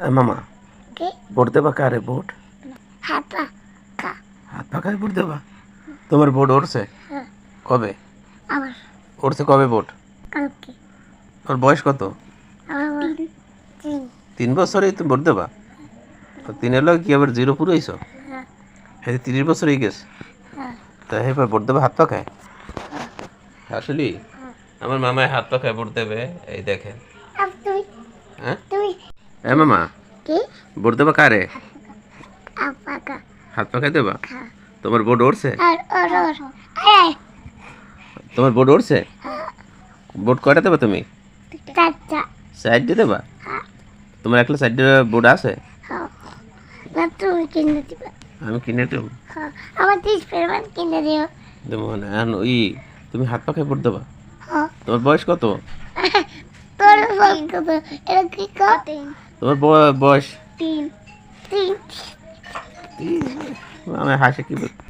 মামা। ভোট দেবা কারে ভোট? হাত পা কা। হাত পাখায় ভোট দেবা? তোমার ভোট উঠছে হ্যাঁ। কবে? উঠছে কবে ভোট? তোর বয়স কত? তিন। বছরেই তুমি ভোট দেবা? তো তিনের লোক কি আবার জিরো পুরো হইছো? হ্যাঁ। হ্যাঁ তিরিশ বছর হয়ে গেছে। হ্যাঁ। তা এবার ভোট দেবে হাত পাখায় আসলে আমার মামায় হাত পাখায় ভোট দেবে এই দেখেন। হ্যাঁ? এ মামা। কি? ভোট দেবা কারে? হাত পাখায় দেবা? তোমার উঠছে আর ওর ওর আয় তোমার ভোট উঠছে ভোট কয়টা দেবা তুমি? সাইড দিয়ে দেবা? হ্যাঁ। তোমার একলা সাইড ভোট আছে? হ্যাঁ। তুমি কিনে দিবা। আমি কিনে দেবো। হ্যাঁ। আমার তিরিশ পরিমাণ কিনে দিও। যেমন এখন ওই তুমি হাত পাখায় ভোট দেবা? হ্যাঁ। তোমার বয়স কত? তোর ফোন কত? এটা কি কত তোমার ব- বয়স তিন তিন আমি হাসে কি বল-